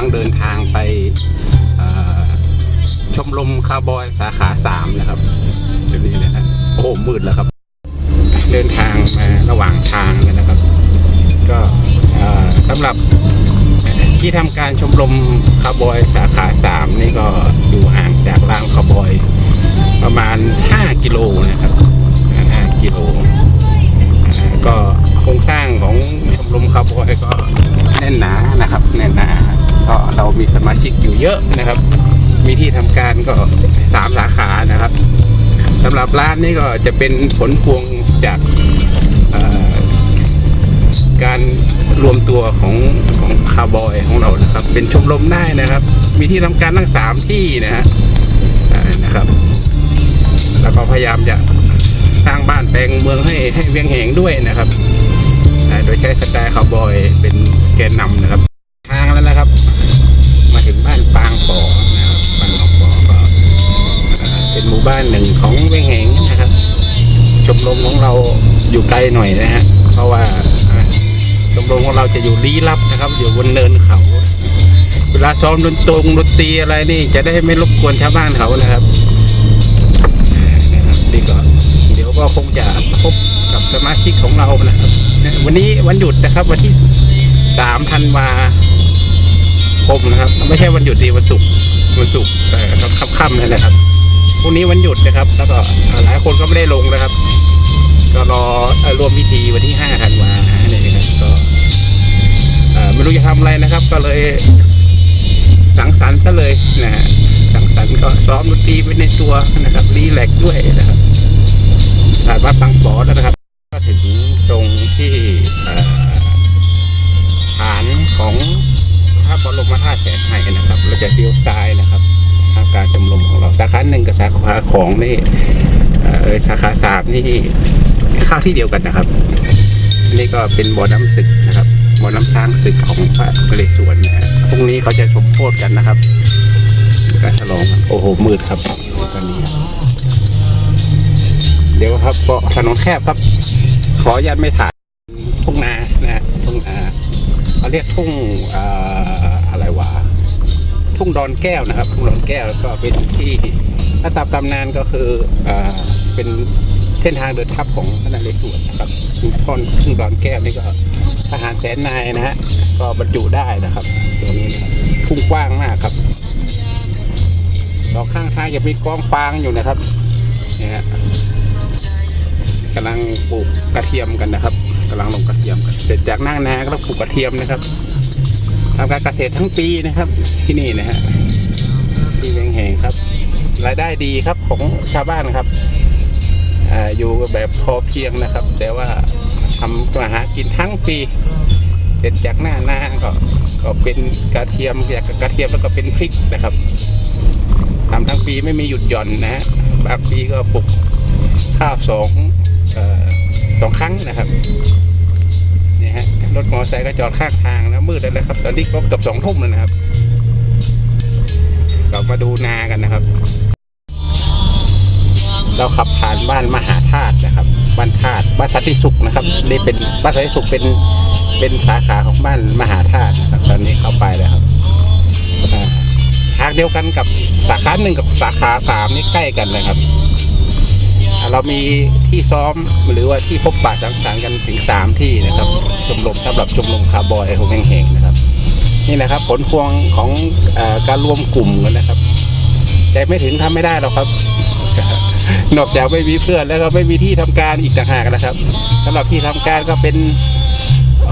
ลังเดินทางไปชมรมคาร์บอยสาขาสามนะครับเดี๋ยวนี้นะฮะโอ้โหมืดแล้วครับ เดินทางมาระหว่างทางนะครับ ก็สำหรับที่ทำการชมรมคาร์บอยสาขาสามนี่ก็อยู่ห่างจากรางคาร์บอย ประมาณ 5 กิโลนะครับ5กิโล ชมรมคาร์บอยก็แน่นหนานะครับแน่นหนาก็เรามีสมาชิกอยู่เยอะนะครับ มีที่ทำการก็สามสาขานะครับสำหรับร้านนี้ก็จะเป็นผลพวงจากการรวมตัวของของคาร์บอยของเรานะครับ เป็นชมรมได้นะครับ มีที่ทำการทั้งสามที่นะฮะนะครับ แล้วก็พยายามจะสร้างบ้านแปลงเมืองให้ให้เวียงแหงด้วยนะครับ โดยใช้สไตล์คาวบอยเป็นแกนนำนะครับทางแล้วนะครับ มาถึงบ้านปางปอนะครับบ้านปางปอก็อ่าเป็นหมู่บ้านหนึ่งของเวียงแหงนะครับชมรมของเราอยู่ไกลหน่อยนะฮะเพราะว่าชมรมของเราจะอยู่ลี้ลับนะครับ อยู่บนเนินเขา เวลาซ้อมดนตรงดนตรีอะไรนี่จะได้ไม่รบกวนชาวบ้านเขานะครับนะครับนี่ก็เดี๋ยวก็คงจะพบกับสมาชิกของเรานะครับ วันนี้วันหยุดนะครับ วันที่สามธันวาคมนะครับ ไม่ใช่วันหยุดดีวันศุกร์วันศุกร์แต่ต้องค่ำๆเลยนะครับพรุ่งนี้วันหยุดนะครับ แล้วก็หลายคนก็ไม่ได้ลงนะครับ ก็รอรวมพิธีวันที่ห้าธันวาเนี่ยนะครับก็ไม่รู้จะทำอะไรนะครับ ก็เลยสังสรรค์ซะเลยนะฮะสังสรรค์ก็ซ้อมดนตรีไปในตัวนะครับรีแลกซ์ด้วยนะครับผ่านมาบางปอแล้วนะครับ ถึงตรงที่ฐานของพระบรมธาตุแสนไห้นะครับ เราจะเลี้ยวซ้ายนะครับทางการชมรมของเราสาขาหนึ่งกับสาขาของนี่สาขาสามนี่เข้าที่เดียวกันนะครับ นี่ก็เป็นบ่อน้ำศึกนะครับบ่อน้ำช้างศึกของพระนเรศวรนะฮะพรุ่งนี้เขาจะสมโพธกันนะครับการฉลองโอ้โหมืดครับตอนนี้ เดี๋ยวครับก็ถนนแคบครับ ขออนุญาตไม่ถ่ายทุ่งนานะทุ่งนาเขาเรียกทุ่งออะไรวะทุ่งดอนแก้วนะครับ ทุ่งดอนแก้วก็เป็นที่ถ้าตามตำนานก็คือเอ่อเป็นเส้นทางเดินทัพของพระนเรศวรนะครับท่อนทุ่งดอนแก้วนี่ก็ทหารแสนนายนะฮะก็บรรจุได้นะครับตัวนี้นะครับทุ่งกว้างมากครับดอกข้างทางจะมีกองฟางอยู่นะครับเนี่ยฮะ กำลังปลูกกระเทียมกันนะครับกำลังลงกระเทียมกันเสร็จจากนั่งนาก็ต้องปลูกกระเทียมนะครับทำการเกษตรทั้งปีนะครับ ที่นี่นะฮะที่เวียงแหงครับ รายได้ดีครับของชาวบ้านครับอาอยู่แบบพอเพียงนะครับ แต่ว่าทำมาหากินทั้งปีเสร็จจากหน้านาก็ก็เป็นกระเทียมจากกระเทียมแล้วก็เป็นพริกนะครับทำทั้งปีไม่มีหยุดหย่อนนะฮะบางปีก็ปลูกข้าวสอง สองครั้งนะครับนี่ฮะรถมอเตอร์ไซค์ก็จอดข้างทางนะมืดแล้วนะครับ ตอนนี้ก็เกือบสองทุ่มแล้วนะครับเรามาดูนากันนะครับ เราขับผ่านบ้านมหาธาตุนะครับ บ้านธาตุบ้านสันติสุขนะครับนี่เป็นบ้านสันติสุขเป็นเป็นสาขาของบ้านมหาธาตุนะครับ ตอนนี้เข้าไปแล้วครับอ่าทางเดียวกันกับสาขาหนึ่งกับสาขาสามนี่ใกล้กันเลยครับ เรามีที่ซ้อมหรือว่าที่พบปะสังสรรค์กันถึงสามที่นะครับชมรมสำหรับชมรมคาร์บอยของแห่งๆนะครับ นี่นะครับ ผลพวงของอการรวมกลุ่มกันนะครับใจไม่ถึงทำไม่ได้หรอกครับนอกจากไม่มีเพื่อนแล้วก็ไม่มีที่ทำการอีกต่างหากนะครับสำหรับที่ทำการก็เป็น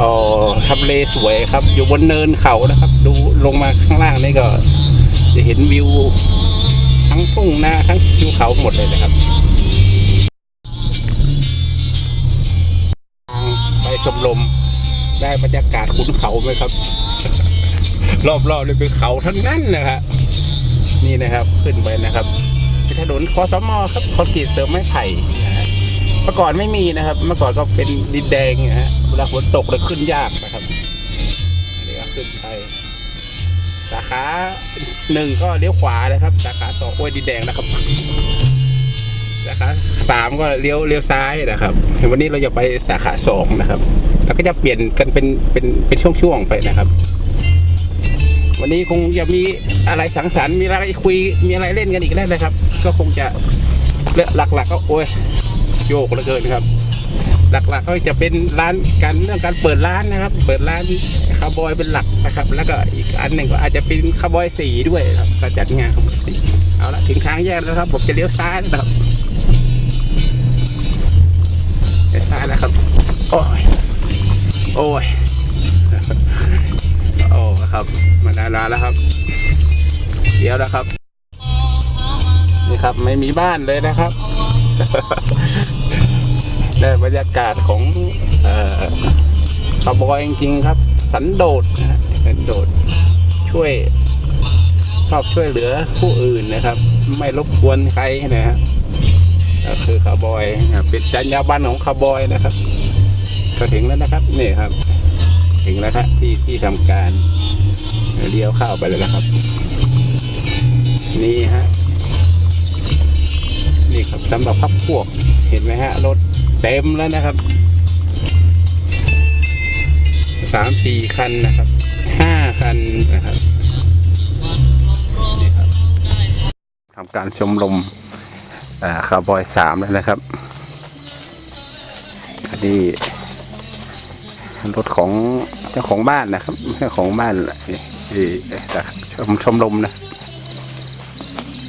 ออทำเลสวยครับ อยู่บนเนินเขานะครับ ดูลงมาข้างล่างนี่ก็ จะเห็นวิว ทั้งทุ่งนาทั้งทิวเขาหมดเลยนะครับ ชมลมได้บรรยากาศขุนเขาไหมครับ รอบๆเลยเป็นเขาทั้งนั้นนะครับนี่นะครับขึ้นไปนะครับถนนคอสมอครับคอนกรีตเสริมไม้ไผ่นะฮะเมื่อก่อนไม่มีนะครับ เมื่อก่อนก็เป็นดินแดงนะฮะเวลาฝนตกเลยขึ้นยากนะครับอันนี้ก็ขึ้นไปสาขาหนึ่งก็เลี้ยวขวานะครับ สาขาสองโอ้ยดินแดงนะครับ ขาสามก็เลี้ยวเลี้ยวซ้ายนะครับวันนี้เราจะไปสาขาสองนะครับแล้วก็จะเปลี่ยนกันเป็นเป็นเป็นช่วงๆไปนะครับ วันนี้คงจะมีอะไรสังสรรค์มีอะไรคุยมีอะไรเล่นกันอีกแล้วนะครับ ก็คงจะหลักๆก็โอ้ยโยกเหลือเกินครับ หลักๆก็จะเป็นร้านการเรื่องการเปิดร้านนะครับ เปิดร้านคาร์บอยเป็นหลักนะครับ แล้วก็อีกอันหนึ่งก็อาจจะเป็นคาร์บอยสีด้วยครับก็จัดงานคาร์บอยสีเอาละถึงทางแยกแล้วครับผมจะเลี้ยวซ้ายนะครับ เลี้ยวซ้ายแล้วครับ โอ้ย โอ้ย โอ้ครับ มาดาราแล้วครับเดี๋ยวแล้วครับ นี่ครับไม่มีบ้านเลยนะครับ ได้บรรยากาศของเอ่อคาบอยจริงๆครับ สันโดษนะฮะสันโดษช่วยชอบช่วยเหลือผู้อื่นนะครับ ไม่รบกวนใครนะฮะ คือคาร์บอยเป็นจรรยาบรรณของคาร์บอยนะครับก็ถึงแล้วนะครับนี่ครับ ถึงแล้วครับที่ที่ทำการเลี้ยวเข้าไปเลยนะครับ นี่ฮะนี่ครับสำหรับพับพวกเห็นไหมฮะรถเต็มแล้วนะครับสามสี่คันนะครับห้าคันนะครับทำการชมรม คาร์บอยสามแล้วนะครับอันนี้รถของเจ้าของบ้านนะครับเจ้าของบ้านนี่ที่ชมชมรมนะ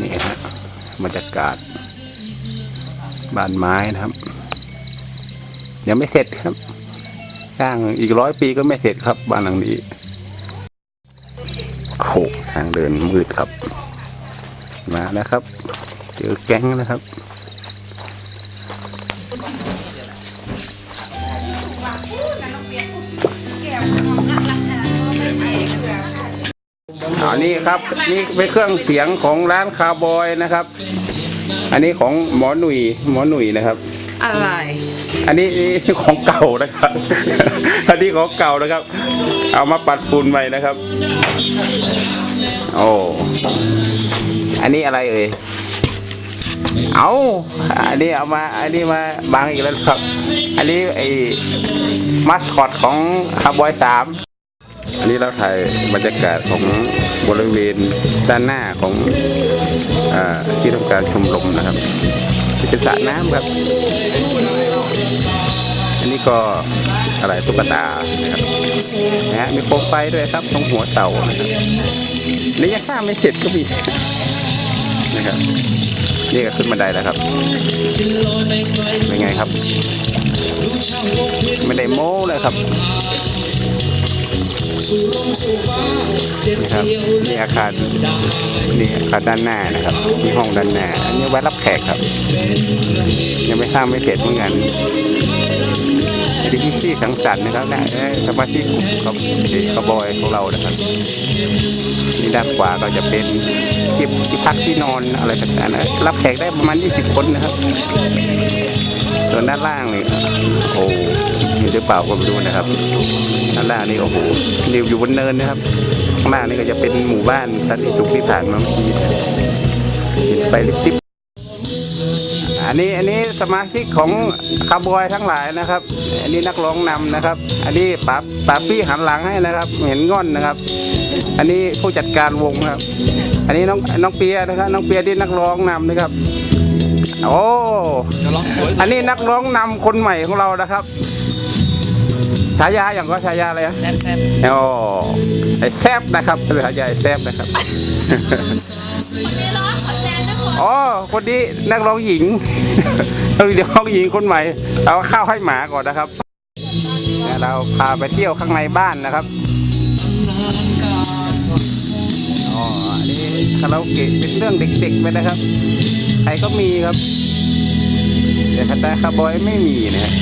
นี่ฮะบรรยากาศบ้านไม้นะครับยังไม่เสร็จครับ สร้างอีกร้อยปีก็ไม่เสร็จครับ บ้านหลังนี้โอ้โหทางเดินมืดครับ มาแล้วครับ เจอแก๊งนะครับอันนี้ครับนี่เป็นเครื่องเสียงของร้านคาร์บอยนะครับ อันนี้ของหมอหนุ่ยหมอหนุ่ยนะครับ อะไร อันนี้ของเก่านะครับ อันนี้ของเก่านะครับ เอามาปัดฝุ่นใหม่นะครับ โอ้อันนี้อะไรเอ่ย เอาอันนี้เอามาอันนี้มาบางอีกแล้วครับ อันนี้ไอ้มัสคอตของคาร์บอยสามอันนี้เราถ่ายบรรยากาศของบริเวณด้านหน้าของอที่ทำการชมรมนะครับที่เป็นสระน้ำครับ อันนี้ก็อะไรตุ๊กตานะครับนะฮะมีโคมไฟด้วยครับตรงหัวเต่านะครับนี่ยังสร้างไม่เสร็จก็มี นะครับนี่ก็ขึ้นบันไดแล้วครับ เป็นไงครับ ไม่ได้โม้เลยครับนี่ครับนี่อาคารนี่อาคารด้านหน้านะครับนี่ห้องด้านหน้า อันนี้ไว้รับแขกครับ ยังไม่สร้างไม่เสร็จเหมือนกัน อันนี้ที่ที่สังสรรค์นะครับนะสมาชิกกลุ่มครับกระบอยของเรานะครับนี่ด้านขวาก็จะเป็นที่ที่พักที่นอนอะไรต่างๆนะรับแขกได้ประมาณ 20 คนนะครับ ส่วนด้านล่างนี่โอ้มีหรือเปล่าก็ไม่รู้นะครับด้านล่างนี่โอ้โหนี่อยู่บนเนินนะครับข้างล่างนี่ก็จะเป็นหมู่บ้านสันติสุขที่ผ่านมาเมื่อกี้เห็นไปลิบติ๊บ อันนี้อันนี้สมาชิกของคาร์บอยทั้งหลายนะครับ อันนี้นักร้องนำนะครับ อันนี้ป๋าป๋าปี้หันหลังให้นะครับ เห็นง่อนนะครับ อันนี้ผู้จัดการวงครับ อันนี้น้องน้องเปียนะครับ น้องเปียที่นักร้องนำนะครับ โอ้อันนี้นักร้องนำคนใหม่ของเรานะครับฉายาอย่างก็ฉายาอะไรนะแซ่บแซ่บโอ้ไอ้แซบนะครับฉายาไอ้แซบนะครับ อ๋อคนนี้นักร้องหญิงนักร้องหญิงคนใหม่ เอาข้าวให้หมาก่อนนะครับเดี๋ยวเราพาไปเที่ยวข้างในบ้านนะครับอ๋ออันนี้คาราโอเกะเป็นเรื่องเด็กๆไปนะครับ ใครก็มีครับ แต่คาตาคาบอยไม่มีนะฮะ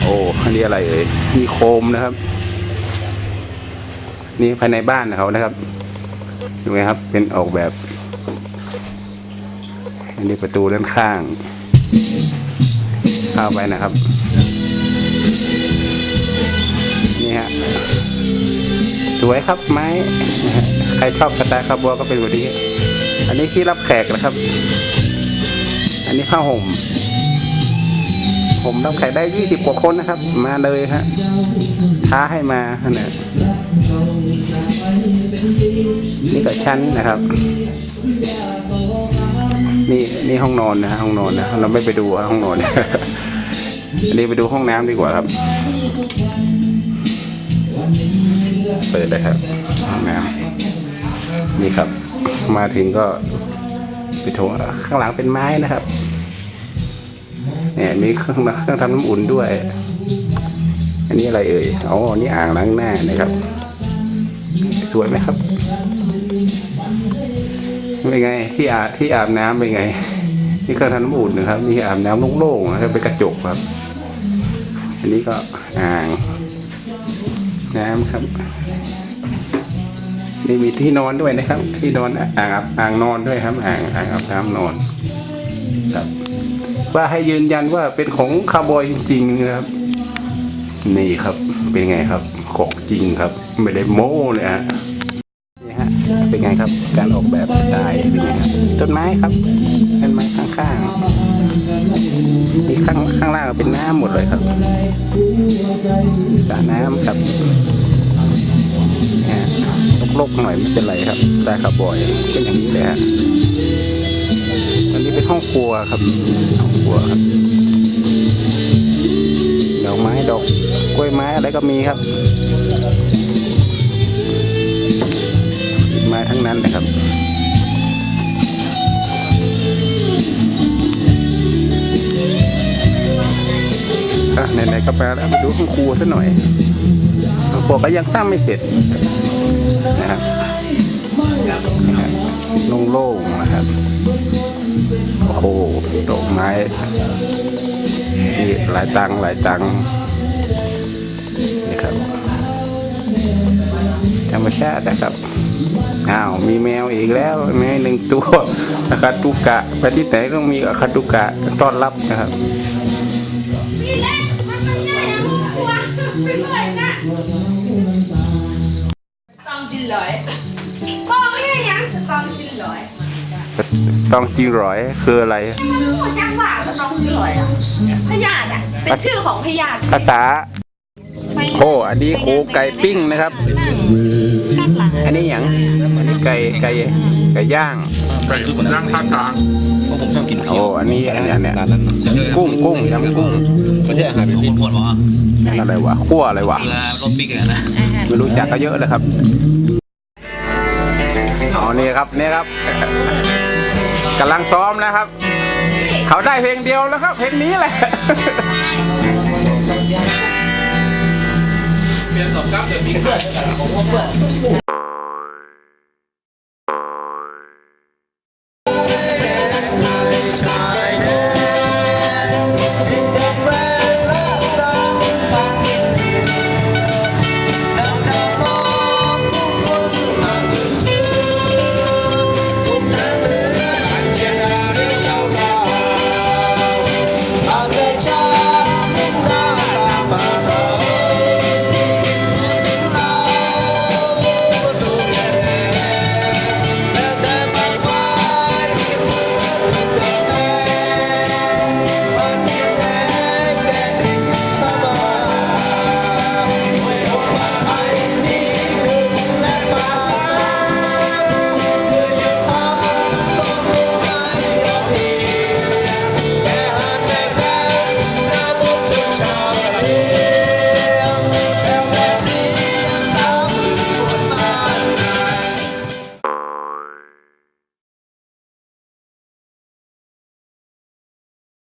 โอ้อันนี้อะไรเอ่ย มีโคมนะครับ นี่ภายในบ้านเขานะครับดูไงครับ เป็นออกแบบ นนี้ประตูด้านข้าง เข้าไปนะครับ นี่ฮะ สวยครับไม้ ใครชอบกระต่ายคาร์บัวก็เป็นแบบนี้ อันนี้ที่รับแขกนะครับ อันนี้ผ้าห่ม ผมรับแขกได้ยี่สิบกว่าคนนะครับ มาเลยฮะ ท้าให้มาเนี่ยนี่ก็ชั้นนะครับ นี่นี่ห้องนอนนะห้องนอนนะเราไม่ไปดูห้องนอนอันนี้ไปดูห้องน้ำดีกว่าครับ เปิดเลยครับห้องน้ำนี่ครับ มาถึงก็ไปโถข้างหลังเป็นไม้นะครับเนี่ยมีเครื่องเครื่องทำน้ำอุ่นด้วย อันนี้อะไรเอ่ยอ๋อนี่อ่างล้างหน้านะครับสวยไหมครับ เป็นไง ที่อาบที่อาบน้ำเป็นไง นี่เครื่องทำน้ำอุ่นนะครับ นี่อาบน้ำโล่งๆนะครับเป็นกระจกครับ อันนี้ก็อ่าง น้ำครับ นี่มีที่นอนด้วยนะครับ ที่นอนอ่างอ่างนอนด้วยครับอ่างอ่างอาบน้ำนอนครับว่าให้ยืนยันว่าเป็นของคาร์บอยจริงๆนะครับ นี่ครับเป็นไงครับของจริงครับ ไม่ได้โม้เลยฮะนี่ฮะ เป็นไงครับ การออกแบบสไตล์เป็นไงครับต้นไม้ครับต้นไม้ข้างๆนี่ข้างข้างล่างเป็นน้ำหมดเลยครับสระน้ำครับเนี่ยลกๆหน่อยไม่เป็นไรครับไตล์คร์บอยเป็นอย่างนี้เลยฮะอันนี้เป็นห้องครัวครับห้องครัวครับดอกไม้ดอกกล้วยไม้อะไรก็มีครับ ม้ทั้งนั้นนะครับอะไหนๆก็ไปแล้วไปดูห้องครัวซะหน่อยห้องครัวก็ยังสร้างไม่เสร็จนะครับนะฮะโล่งๆนะครับโอ้โหดอกไม้นี่หลายตังหลายตังนี่ครับธรรมชาตินะครับ อ้าวมีแมวอีกแล้วแมวหนึ่งตัวอาคาตุกะไปที่ไหนต้องมีอาคาตุกะต้อนรับนะครับตองจินลอยบอกไม่ได้ยังจะตองจินลอยต้องจีร้อยคืออะไรพูดยังว่าจะตองจินลอยอะพยาธิอะเป็นชื่อของพยาธิภาษาโอ้อันนี้โคไก่ปิ้งนะครับ อันนี้อย่างอันนี้ไก่ไก่ไก่ย่าง ไก่ย่างภาคกลางเพราะผมชอบกินโอ้อันนี้อันนี้อันเนี้ยร้านนั้นกุ้งกุ้งยำกุ้งไม่ใช่อาหารที่ปวดหรอนั่นอะไรวะขั้วอะไรวะเรือรถปิ๊กอะนะไม่รู้จักก็เยอะเลยครับอ๋อนี่ครับนี่ครับกำลังซ้อมนะครับ เขาได้เพลงเดียวแล้วครับ เพลงนี้แหละเปลี่ยนสองกับเดี๋ยวมีขาย